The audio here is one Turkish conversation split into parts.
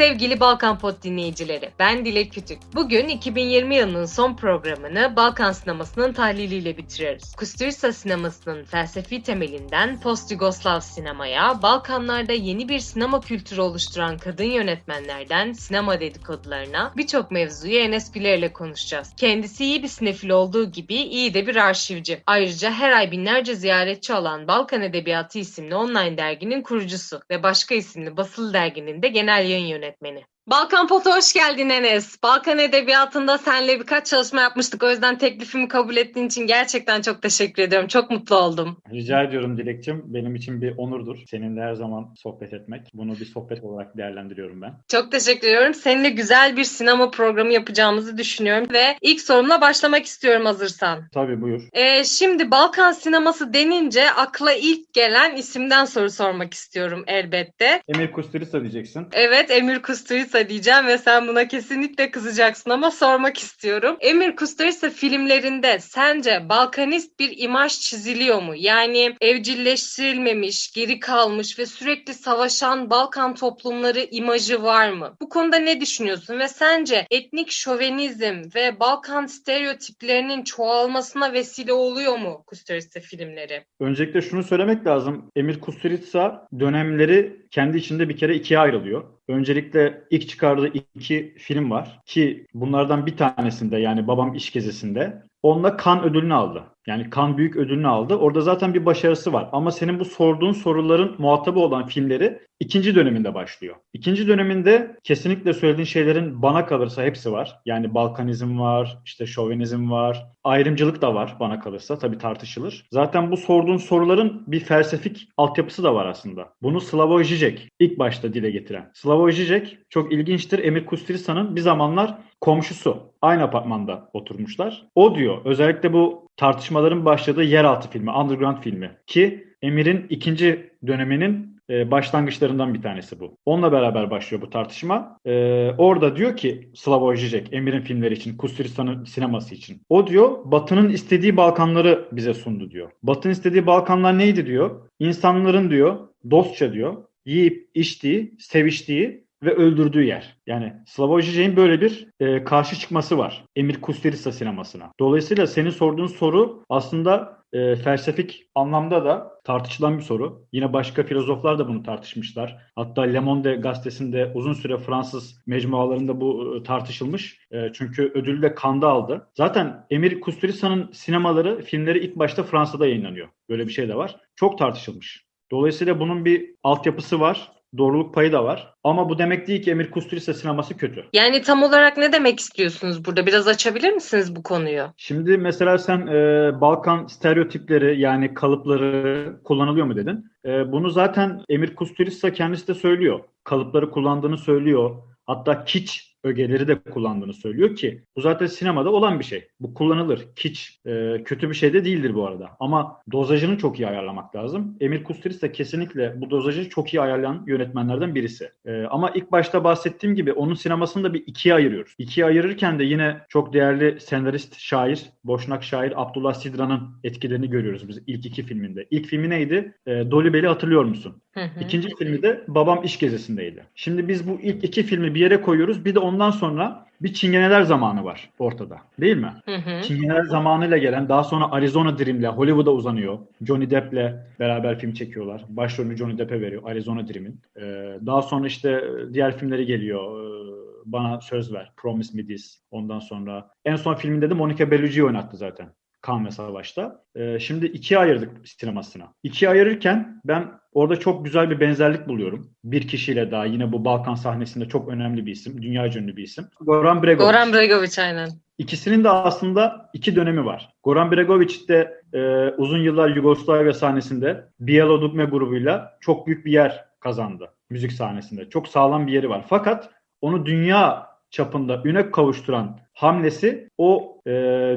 Sevgili Balkan Pod dinleyicileri, ben Dilek Kütük. Bugün 2020 yılının son programını Balkan sinemasının tahliliyle bitiriyoruz. Kusturica sinemasının felsefi temelinden post-Yugoslav sinemaya, Balkanlarda yeni bir sinema kültürü oluşturan kadın yönetmenlerden sinema dedikodularına birçok mevzuyu Enes Biler ile konuşacağız. Kendisi iyi bir sinefil olduğu gibi iyi de bir arşivci. Ayrıca her ay binlerce ziyaretçi olan Balkan Edebiyatı isimli online derginin kurucusu ve başka isimli basılı derginin de genel yayın yönetmeni. Red Balkan Pot'a hoş geldin Enes. Balkan Edebiyatı'nda seninle birkaç çalışma yapmıştık. O yüzden teklifimi kabul ettiğin için gerçekten çok teşekkür ediyorum. Çok mutlu oldum. Rica ediyorum Dilekçim. Benim için bir onurdur. Seninle her zaman sohbet etmek. Bunu bir sohbet olarak değerlendiriyorum ben. Çok teşekkür ediyorum. Seninle güzel bir sinema programı yapacağımızı düşünüyorum. Ve ilk sorumla başlamak istiyorum hazırsan. Tabii buyur. Ee, şimdi Balkan sineması denince akla ilk gelen isimden soru sormak istiyorum elbette. Emir Kusturica diyeceksin. Evet Emir Kusturica diyeceğim ve sen buna kesinlikle kızacaksın ama sormak istiyorum. Emir Kusturica filmlerinde sence Balkanist bir imaj çiziliyor mu? Yani evcilleştirilmemiş, geri kalmış ve sürekli savaşan Balkan toplumları imajı var mı? Bu konuda ne düşünüyorsun ve sence etnik şovenizm ve Balkan stereotiplerinin çoğalmasına vesile oluyor mu Kusturica filmleri? Öncelikle şunu söylemek lazım. Emir Kusturica dönemleri kendi içinde bir kere ikiye ayrılıyor. Öncelikle ilk çıkardığı iki film var ki bunlardan bir tanesinde yani Babam İş Gezisi'nde onunla kan ödülünü aldı. Yani kan büyük ödülünü aldı. Orada zaten bir başarısı var. Ama senin bu sorduğun soruların muhatabı olan filmleri ikinci döneminde başlıyor. İkinci döneminde kesinlikle söylediğin şeylerin bana kalırsa hepsi var. Yani Balkanizm var, işte şovenizm var, ayrımcılık da var bana kalırsa. Tabii tartışılır. Zaten bu sorduğun soruların bir felsefik altyapısı da var aslında. Bunu Slavoj Žižek ilk başta dile getiren. Slavoj Žižek çok ilginçtir. Emir Kusturica'nın bir zamanlar komşusu. Aynı apartmanda oturmuşlar. O diyor özellikle bu tartışmaların başladığı yeraltı filmi, Underground filmi ki Emir'in ikinci döneminin e, başlangıçlarından bir tanesi bu. Onunla beraber başlıyor bu tartışma. E, orada diyor ki Slavoj Žižek, Emir'in filmleri için, Kusturica'nın sineması için. O diyor Batı'nın istediği Balkanları bize sundu diyor. Batı'nın istediği Balkanlar neydi diyor? İnsanların diyor dostça diyor yiyip içtiği, seviştiği ve öldürdüğü yer. Yani Slavoj Žižek'in böyle bir e, karşı çıkması var Emir Kusturica sinemasına. Dolayısıyla senin sorduğun soru aslında e, felsefik anlamda da tartışılan bir soru. Yine başka filozoflar da bunu tartışmışlar. Hatta Le Monde gazetesinde uzun süre Fransız mecmualarında bu e, tartışılmış. E, çünkü ödülü de Cannes'da aldı. Zaten Emir Kusturica'nın sinemaları, filmleri ilk başta Fransa'da yayınlanıyor. Böyle bir şey de var. Çok tartışılmış. Dolayısıyla bunun bir altyapısı var doğruluk payı da var. Ama bu demek değil ki Emir Kusturica sineması kötü. Yani tam olarak ne demek istiyorsunuz burada? Biraz açabilir misiniz bu konuyu? Şimdi mesela sen e, Balkan stereotipleri yani kalıpları kullanılıyor mu dedin? E, bunu zaten Emir Kusturica kendisi de söylüyor. Kalıpları kullandığını söylüyor. Hatta kiç ögeleri de kullandığını söylüyor ki bu zaten sinemada olan bir şey. Bu kullanılır. Kiç e, kötü bir şey de değildir bu arada. Ama dozajını çok iyi ayarlamak lazım. Emir Kusturica kesinlikle bu dozajı çok iyi ayarlayan yönetmenlerden birisi. E, ama ilk başta bahsettiğim gibi onun sinemasını da bir ikiye ayırıyoruz. İkiye ayırırken de yine çok değerli senarist, şair, Boşnak şair Abdullah Sidra'nın etkilerini görüyoruz biz ilk iki filminde. İlk filmi neydi? E, Dolly hatırlıyor musun? Hı hı. İkinci filmi de Babam İş Gezisi'ndeydi. Şimdi biz bu ilk iki filmi bir yere koyuyoruz. Bir de ondan sonra bir çingeneler zamanı var ortada. Değil mi? Hı hı. Çingeneler zamanıyla gelen daha sonra Arizona Dream'le Hollywood'a uzanıyor. Johnny Depp'le beraber film çekiyorlar. Başrolünü Johnny Depp'e veriyor Arizona Dream'in. Ee, daha sonra işte diğer filmleri geliyor. Ee, bana söz ver. Promise Me This. Ondan sonra en son filminde de Monica Bellucci oynattı zaten. Kan ve Savaş'ta. Ee, şimdi ikiye ayırdık sinemasına. İkiye ayırırken ben orada çok güzel bir benzerlik buluyorum. Bir kişiyle daha yine bu Balkan sahnesinde çok önemli bir isim. Dünya ünlü bir isim. Goran Bregovic. Goran Bregovic aynen. İkisinin de aslında iki dönemi var. Goran Bregovic de e, uzun yıllar Yugoslavya sahnesinde Bijelo Dugme grubuyla çok büyük bir yer kazandı müzik sahnesinde. Çok sağlam bir yeri var. Fakat onu dünya çapında üne kavuşturan hamlesi o e,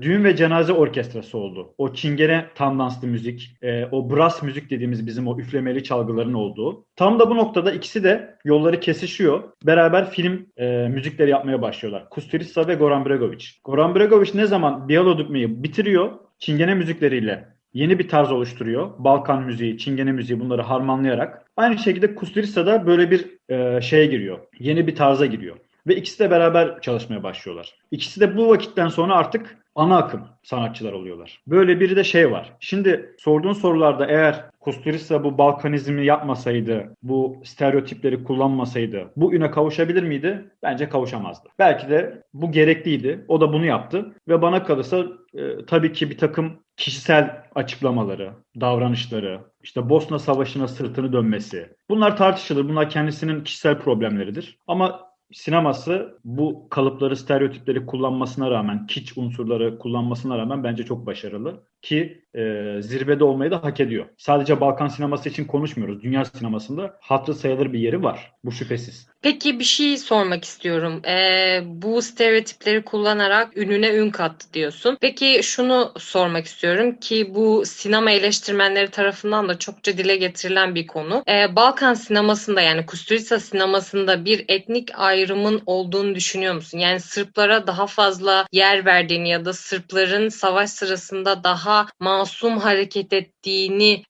düğün ve cenaze orkestrası oldu. O çingene tam danslı müzik, e, o brass müzik dediğimiz bizim o üflemeli çalgıların olduğu. Tam da bu noktada ikisi de yolları kesişiyor. Beraber film e, müzikleri yapmaya başlıyorlar. Kusturica ve Goran Bregovic. Goran Bregovic ne zaman Bialo bitiriyor, çingene müzikleriyle yeni bir tarz oluşturuyor. Balkan müziği, Çingene müziği bunları harmanlayarak. Aynı şekilde Kusturica da böyle bir e, şeye giriyor. Yeni bir tarza giriyor. Ve ikisi de beraber çalışmaya başlıyorlar. İkisi de bu vakitten sonra artık ana akım sanatçılar oluyorlar. Böyle bir de şey var. Şimdi sorduğun sorularda eğer Kusturica bu Balkanizmi yapmasaydı, bu stereotipleri kullanmasaydı bu üne kavuşabilir miydi? Bence kavuşamazdı. Belki de bu gerekliydi. O da bunu yaptı ve bana kalırsa e, tabii ki bir takım kişisel açıklamaları, davranışları, işte Bosna Savaşı'na sırtını dönmesi. Bunlar tartışılır. Bunlar kendisinin kişisel problemleridir. Ama sineması bu kalıpları, stereotipleri kullanmasına rağmen, kiç unsurları kullanmasına rağmen bence çok başarılı ki e, zirvede olmayı da hak ediyor. Sadece Balkan sineması için konuşmuyoruz. Dünya sinemasında hatırı sayılır bir yeri var. Bu şüphesiz. Peki bir şey sormak istiyorum. Ee, bu stereotipleri kullanarak ününe ün kattı diyorsun. Peki şunu sormak istiyorum ki bu sinema eleştirmenleri tarafından da çokça dile getirilen bir konu. Ee, Balkan sinemasında yani Kusturica sinemasında bir etnik ayrımın olduğunu düşünüyor musun? Yani Sırplara daha fazla yer verdiğini ya da Sırpların savaş sırasında daha masum hareket ettiğini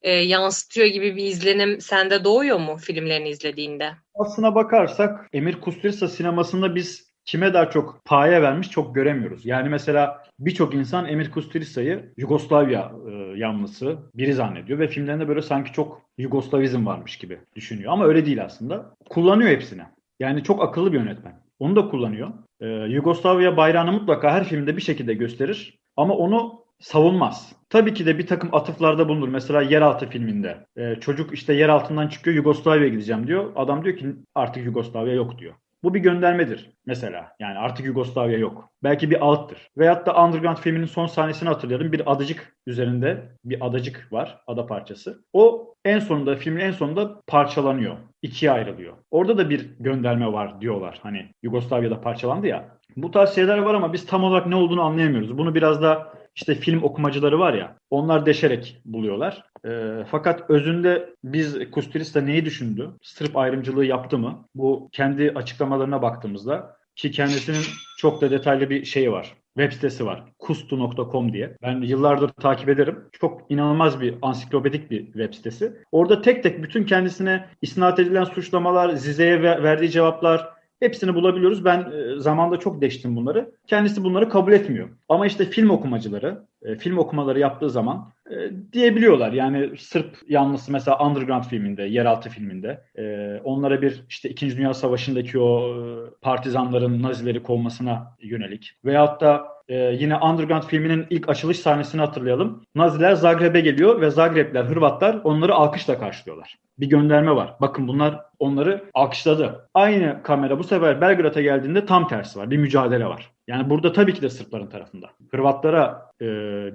e, yansıtıyor gibi bir izlenim sende doğuyor mu filmlerini izlediğinde? Aslına bakarsak Emir Kusturica sinemasında biz kime daha çok paye vermiş çok göremiyoruz. Yani mesela birçok insan Emir Kusturica'yı Yugoslavya e, yanlısı biri zannediyor ve filmlerinde böyle sanki çok Yugoslavizm varmış gibi düşünüyor. Ama öyle değil aslında. Kullanıyor hepsini. Yani çok akıllı bir yönetmen. Onu da kullanıyor. Ee, Yugoslavya bayrağını mutlaka her filmde bir şekilde gösterir. Ama onu savunmaz. Tabii ki de bir takım atıflarda bulunur. Mesela Yeraltı filminde. E, çocuk işte yer altından çıkıyor Yugoslavya'ya gideceğim diyor. Adam diyor ki artık Yugoslavya yok diyor. Bu bir göndermedir mesela. Yani artık Yugoslavya yok. Belki bir alttır. Veyahut da Underground filminin son sahnesini hatırlıyorum. Bir adacık üzerinde bir adacık var. Ada parçası. O en sonunda filmin en sonunda parçalanıyor. ikiye ayrılıyor. Orada da bir gönderme var diyorlar. Hani Yugoslavya'da parçalandı ya. Bu tarz şeyler var ama biz tam olarak ne olduğunu anlayamıyoruz. Bunu biraz da işte film okumacıları var ya onlar deşerek buluyorlar. E, fakat özünde biz Kusturica neyi düşündü? Sırp ayrımcılığı yaptı mı? Bu kendi açıklamalarına baktığımızda ki kendisinin çok da detaylı bir şeyi var. Web sitesi var. kustu.com diye. Ben yıllardır takip ederim. Çok inanılmaz bir ansiklopedik bir web sitesi. Orada tek tek bütün kendisine isnat edilen suçlamalar, Zize'ye verdiği cevaplar, Hepsini bulabiliyoruz. Ben e, zamanda çok deştim bunları. Kendisi bunları kabul etmiyor. Ama işte film okumacıları, e, film okumaları yaptığı zaman e, diyebiliyorlar. Yani Sırp yanlısı mesela Underground filminde, Yeraltı filminde e, onlara bir işte 2. Dünya Savaşı'ndaki o e, partizanların Nazileri kovmasına yönelik veyahut da e, yine Underground filminin ilk açılış sahnesini hatırlayalım. Naziler Zagreb'e geliyor ve Zagrebler, Hırvatlar onları alkışla karşılıyorlar. Bir gönderme var. Bakın bunlar onları alkışladı. Aynı kamera bu sefer Belgrad'a geldiğinde tam tersi var. Bir mücadele var. Yani burada tabii ki de Sırpların tarafında. Hırvatlara e,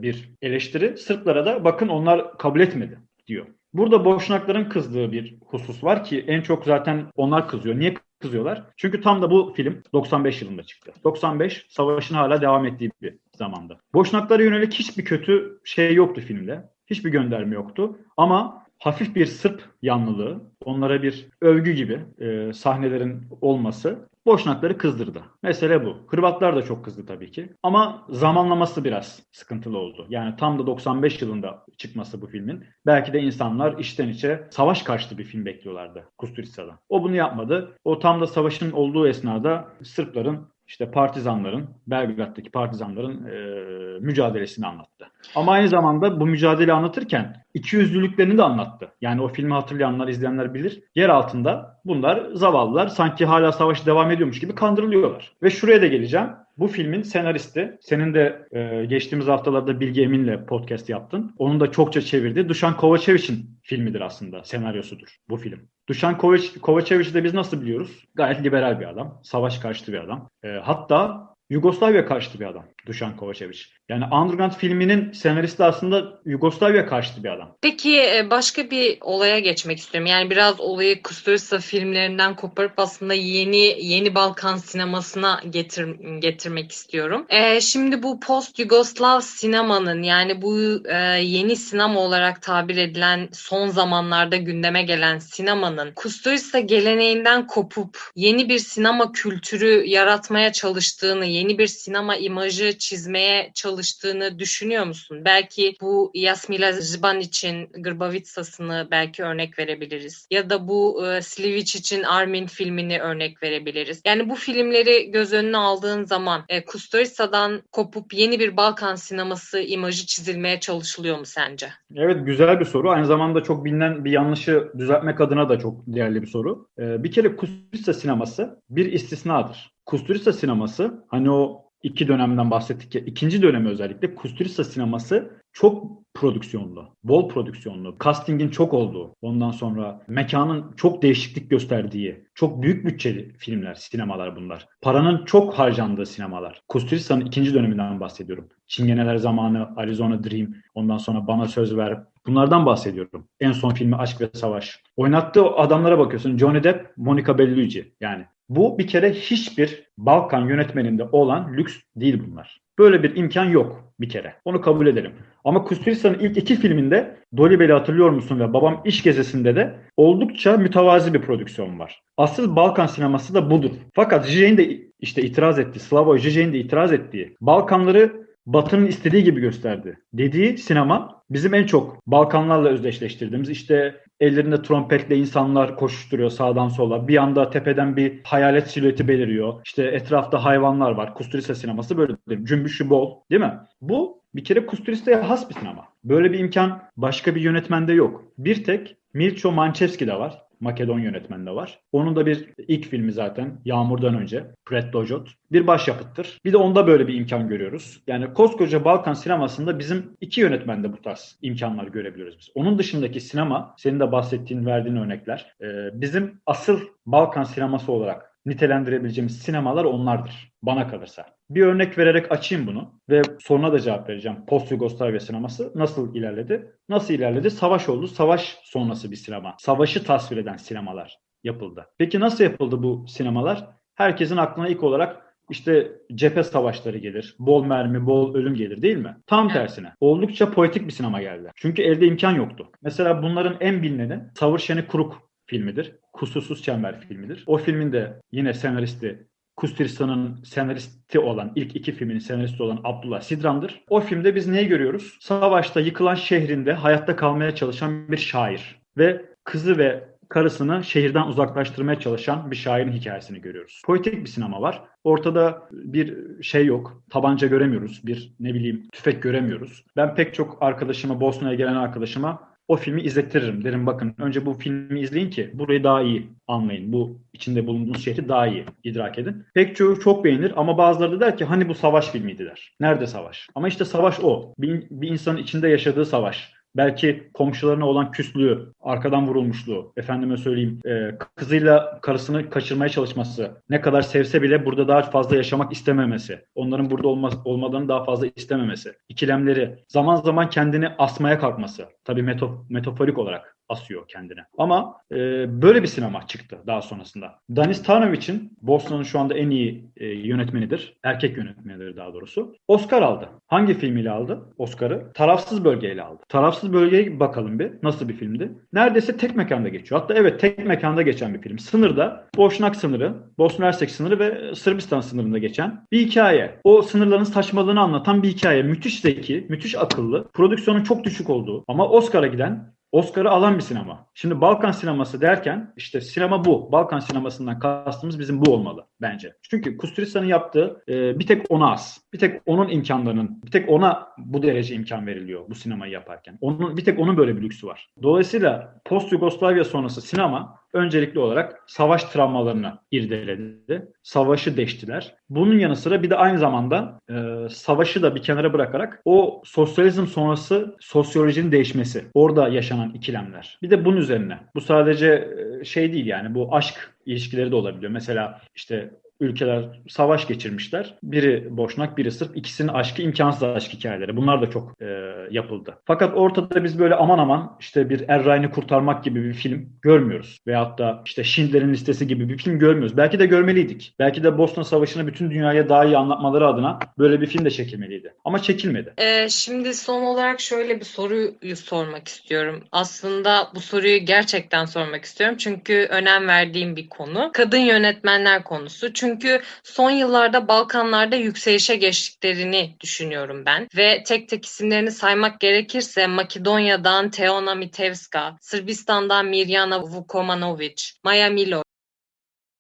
bir eleştiri, Sırplara da bakın onlar kabul etmedi diyor. Burada Boşnakların kızdığı bir husus var ki en çok zaten onlar kızıyor. Niye kızıyorlar? Çünkü tam da bu film 95 yılında çıktı. 95 savaşın hala devam ettiği bir zamanda. Boşnaklara yönelik hiçbir kötü şey yoktu filmde. Hiçbir gönderme yoktu. Ama hafif bir Sırp yanlılığı, onlara bir övgü gibi e, sahnelerin olması Boşnakları kızdırdı. Mesele bu. Hırvatlar da çok kızdı tabii ki. Ama zamanlaması biraz sıkıntılı oldu. Yani tam da 95 yılında çıkması bu filmin. Belki de insanlar içten içe savaş karşıtı bir film bekliyorlardı Kusturica'dan. O bunu yapmadı. O tam da savaşın olduğu esnada Sırpların işte partizanların, Belgrad'daki partizanların e, mücadelesini anlattı. Ama aynı zamanda bu mücadele anlatırken iki yüzlülüklerini de anlattı. Yani o filmi hatırlayanlar, izleyenler bilir. Yer altında bunlar zavallılar sanki hala savaş devam ediyormuş gibi kandırılıyorlar. Ve şuraya da geleceğim. Bu filmin senaristi, senin de e, geçtiğimiz haftalarda Bilge Emin'le podcast yaptın. Onun da çokça çevirdiği Dušan Kovačević'in filmidir aslında, senaryosudur bu film. Dušan Kovačević'i de biz nasıl biliyoruz? Gayet liberal bir adam, savaş karşıtı bir adam. E, hatta Yugoslavya karşıtı bir adam Dušan Kovačević. Yani Underground filminin senaristi aslında Yugoslavya karşıtı bir adam. Peki e, başka bir olaya geçmek istiyorum. Yani biraz olayı Kusturica filmlerinden koparıp aslında yeni yeni Balkan sinemasına getir, getirmek istiyorum. Ee, şimdi bu post Yugoslav sinemanın yani bu e, yeni sinema olarak tabir edilen son zamanlarda gündeme gelen sinemanın Kusturica geleneğinden kopup yeni bir sinema kültürü yaratmaya çalıştığını, yeni bir sinema imajı çizmeye çalıştığını düşünüyor musun? Belki bu Yasmila Ziban için Grbavitsas'ını belki örnek verebiliriz. Ya da bu e, Slivic için Armin filmini örnek verebiliriz. Yani bu filmleri göz önüne aldığın zaman e, Kusturica'dan kopup yeni bir Balkan sineması imajı çizilmeye çalışılıyor mu sence? Evet güzel bir soru. Aynı zamanda çok bilinen bir yanlışı düzeltmek adına da çok değerli bir soru. Ee, bir kere Kusturica sineması bir istisnadır. Kusturica sineması hani o iki dönemden bahsettik ya ikinci dönemi özellikle Kusturica sineması çok prodüksiyonlu, bol prodüksiyonlu, castingin çok olduğu, ondan sonra mekanın çok değişiklik gösterdiği, çok büyük bütçeli filmler, sinemalar bunlar. Paranın çok harcandığı sinemalar. Kusturica'nın ikinci döneminden bahsediyorum. Çingeneler Zamanı, Arizona Dream, ondan sonra Bana Söz Ver. Bunlardan bahsediyorum. En son filmi Aşk ve Savaş. Oynattığı adamlara bakıyorsun. Johnny Depp, Monica Bellucci. Yani bu bir kere hiçbir Balkan yönetmeninde olan lüks değil bunlar. Böyle bir imkan yok bir kere. Onu kabul edelim. Ama Kusturica'nın ilk iki filminde Dolly hatırlıyor musun ve Babam İş Gezisi'nde de oldukça mütevazi bir prodüksiyon var. Asıl Balkan sineması da budur. Fakat Zizek'in de işte itiraz etti. Slavoj Zizek'in de itiraz ettiği. Balkanları Batı'nın istediği gibi gösterdi. Dediği sinema bizim en çok Balkanlarla özdeşleştirdiğimiz işte ellerinde trompetle insanlar koşuşturuyor sağdan sola. Bir anda tepeden bir hayalet silüeti beliriyor. İşte etrafta hayvanlar var. Kusturica sineması böyle cümbüşü bol değil mi? Bu bir kere Kusturica'ya has bir sinema. Böyle bir imkan başka bir yönetmende yok. Bir tek Milcho Manchevski'de var. Makedon yönetmende var. Onun da bir ilk filmi zaten Yağmur'dan önce Pret Dojot. Bir başyapıttır. Bir de onda böyle bir imkan görüyoruz. Yani koskoca Balkan sinemasında bizim iki yönetmende bu tarz imkanlar görebiliyoruz biz. Onun dışındaki sinema, senin de bahsettiğin, verdiğin örnekler, bizim asıl Balkan sineması olarak nitelendirebileceğimiz sinemalar onlardır bana kalırsa. Bir örnek vererek açayım bunu ve sonra da cevap vereceğim. Post Yugoslavya sineması nasıl ilerledi? Nasıl ilerledi? Savaş oldu. Savaş sonrası bir sinema. Savaşı tasvir eden sinemalar yapıldı. Peki nasıl yapıldı bu sinemalar? Herkesin aklına ilk olarak işte cephe savaşları gelir, bol mermi, bol ölüm gelir değil mi? Tam tersine. Oldukça poetik bir sinema geldi. Çünkü elde imkan yoktu. Mesela bunların en bilineni Savur Şeni Kuruk filmidir. Kusursuz Çember filmidir. O filmin de yine senaristi Kusturica'nın senaristi olan, ilk iki filmin senaristi olan Abdullah Sidran'dır. O filmde biz neyi görüyoruz? Savaşta yıkılan şehrinde hayatta kalmaya çalışan bir şair ve kızı ve karısını şehirden uzaklaştırmaya çalışan bir şairin hikayesini görüyoruz. Poetik bir sinema var. Ortada bir şey yok. Tabanca göremiyoruz. Bir ne bileyim tüfek göremiyoruz. Ben pek çok arkadaşıma, Bosna'ya gelen arkadaşıma o filmi izletirim. Derim bakın önce bu filmi izleyin ki burayı daha iyi anlayın. Bu içinde bulunduğunuz şehri daha iyi idrak edin. Pek çoğu çok beğenir ama bazıları da der ki hani bu savaş filmiydi der. Nerede savaş? Ama işte savaş o. Bir, bir insanın içinde yaşadığı savaş belki komşularına olan küslüğü, arkadan vurulmuşluğu, efendime söyleyeyim e, kızıyla karısını kaçırmaya çalışması, ne kadar sevse bile burada daha fazla yaşamak istememesi, onların burada olmaz, olmadığını daha fazla istememesi, ikilemleri, zaman zaman kendini asmaya kalkması, tabii metaf metaforik olarak asıyor kendine. Ama e, böyle bir sinema çıktı daha sonrasında. Danis Tanovic'in Bosna'nın şu anda en iyi e, yönetmenidir. Erkek yönetmenidir daha doğrusu. Oscar aldı. Hangi filmiyle aldı Oscar'ı? Tarafsız bölgeyle aldı. Tarafsız bölgeye bakalım bir. Nasıl bir filmdi? Neredeyse tek mekanda geçiyor. Hatta evet tek mekanda geçen bir film. Sınırda Boşnak sınırı, Bosna Hersek sınırı ve Sırbistan sınırında geçen bir hikaye. O sınırların saçmalığını anlatan bir hikaye. Müthiş zeki, müthiş akıllı. Prodüksiyonun çok düşük olduğu ama Oscar'a giden Oscar'ı alan bir sinema. Şimdi Balkan sineması derken işte sinema bu. Balkan sinemasından kastımız bizim bu olmalı bence. Çünkü Kusturica'nın yaptığı e, bir tek ona az. Bir tek onun imkanlarının, bir tek ona bu derece imkan veriliyor bu sinemayı yaparken. Onun bir tek onun böyle bir lüksü var. Dolayısıyla post Yugoslavya sonrası sinema öncelikli olarak savaş travmalarını irdeledi. Savaşı deştiler. Bunun yanı sıra bir de aynı zamanda e, savaşı da bir kenara bırakarak o sosyalizm sonrası sosyolojinin değişmesi. Orada yaşanan ikilemler. Bir de bunun üzerine. Bu sadece şey değil yani bu aşk ilişkileri de olabiliyor. Mesela işte ülkeler savaş geçirmişler. Biri Boşnak, biri Sırp. İkisinin aşkı imkansız aşk hikayeleri. Bunlar da çok e, yapıldı. Fakat ortada biz böyle aman aman işte bir Erray'ını kurtarmak gibi bir film görmüyoruz. Veyahut da işte Schindler'in listesi gibi bir film görmüyoruz. Belki de görmeliydik. Belki de Bosna Savaşı'nı bütün dünyaya daha iyi anlatmaları adına böyle bir film de çekilmeliydi. Ama çekilmedi. Ee, şimdi son olarak şöyle bir soruyu sormak istiyorum. Aslında bu soruyu gerçekten sormak istiyorum. Çünkü önem verdiğim bir konu. Kadın yönetmenler konusu. Çünkü Çünkü son yıllarda Balkanlarda yükselişe geçtiklerini düşünüyorum ben. Ve tek tek isimlerini saymak gerekirse Makedonya'dan Teona Mitevska, Sırbistan'dan Mirjana Vukomanovic, Maya Milo,